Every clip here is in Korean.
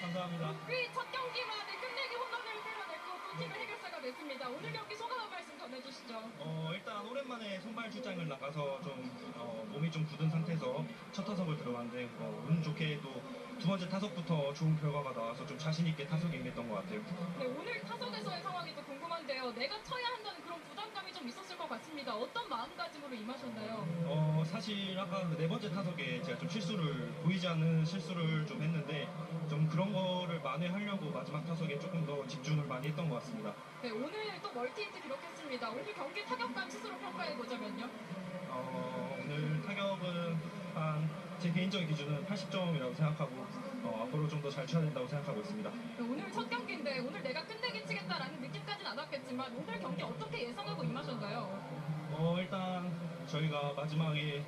감사합니다. 우리 첫 경기만에 끝내기 홈런을 때려냈고 또 팀의 해결사가 됐습니다. 오늘 경기 소감 한 말씀 전해주시죠. 어, 일단 오랜만에 선발 출장을 나가서 좀 어, 몸이 좀 굳은 상태에서 첫 타석을 들어갔는데 어, 운 좋게 또두 번째 타석부터 좋은 결과가 나와서 좀 자신 있게 타석에 임했던 것 같아요. 네, 오늘 타석에서의 상황이 또 궁금한데요. 내가 쳐야 한다는 그런 부담감이 좀 있었을 것 같습니다. 어떤 마음가짐으로 임하셨나요? 어, 사실 아까 그 네 번째 타석에 제가 좀 실수를 보이지 않는 실수를 좀 했는데 좀 그런 거를 만회하려고 마지막 타석에 조금 더 집중을 많이 했던 것 같습니다. 네, 오늘 또 멀티히트 기록했습니다. 오늘 경기 타격감 스스로 평가해 보자면요. 어, 오늘 타격은 한 제 개인적인 기준은 80점이라고 생각하고 어, 앞으로 좀 더 잘 쳐야 된다고 생각하고 있습니다. 네, 오늘 첫 경기인데 오늘 내가 끝내기 치겠다라는 느낌까지는 안 왔겠지만 오늘 경기 어떻게 예상하고 임하셨나요? 어, 일단 저희가 마지막에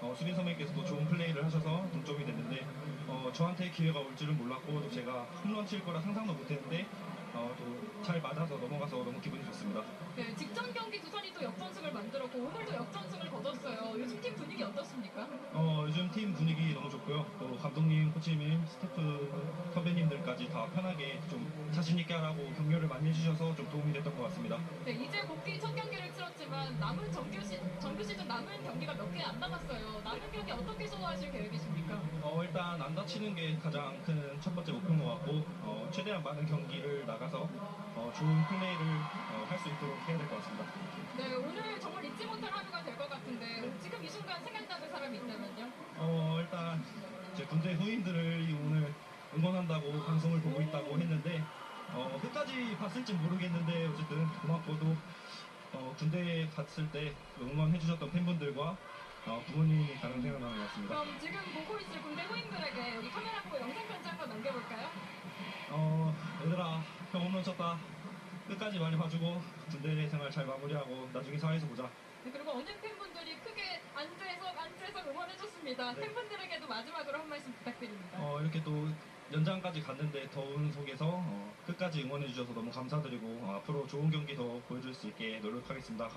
어, 수빈 선배님께서도 좋은 플레이를 하셔서 동점이 됐는데 어, 저한테 기회가 올 줄은 몰랐고 또 제가 홈런 칠 거라 상상도 못했는데 어, 또잘 맞아서 넘어가서 너무 기분이 좋습니다. 네, 직전 경기 두산이 또 역전승을 만들었고 오늘도 역전승을 거뒀어요. 요즘 팀 분위기 어떻습니까? 어, 요즘 팀 분위기 너무 좋고요. 또 감독님, 코치님, 스태프 선배님들까지 다 편하게 좀 자신 있게 하라고 격려를 많이 해주셔서 좀 도움이 됐던 것 같습니다. 네, 이제 복귀 첫 경기를 치렀지만 남은 정규, 시, 정규 시즌 남은 경기가 몇 개 안 남았어요. 남은 경기 어떻게 소화하실 계획이십니까? 어, 일단 안 다치는 게 가장 큰 첫 번째 목표인 것 같고 어, 최대한 많은 경기를 나가서 어, 좋은 플레이를 할수 있도록 해야 될 것 같습니다. 네, 오늘 정말 잊지 못할 하루가 될 것 같은데 지금 이 순간 생각나는 사람이 있다면요? 어, 일단 제 군대 후임들을 오늘 응원한다고 방송을 보고 있다고 했는데 어, 봤을지 모르겠는데 어쨌든 고맙고도 어, 군대에 갔을 때 응원해 주셨던 팬분들과 어, 부모님이 가장 생각나는 것 같습니다. 그럼 지금 보고 있을 군대 후임들에게 여기 카메라 보고 영상 편지 한번 남겨볼까요? 어, 얘들아, 형 홈런 쳤다. 끝까지 많이 봐주고 군대 생활 잘 마무리하고 나중에 사회에서 보자. 네, 그리고 어느 팬분들이 크게 안주해서 안주해서 응원해줬습니다. 네. 팬분들에게도 마지막으로 한 말씀 부탁드립니다. 어, 이렇게 또 연장까지 갔는데 더운 속에서 어, 끝까지 응원해 주셔서 너무 감사드리고 어, 앞으로 좋은 경기 더 보여줄 수 있게 노력하겠습니다.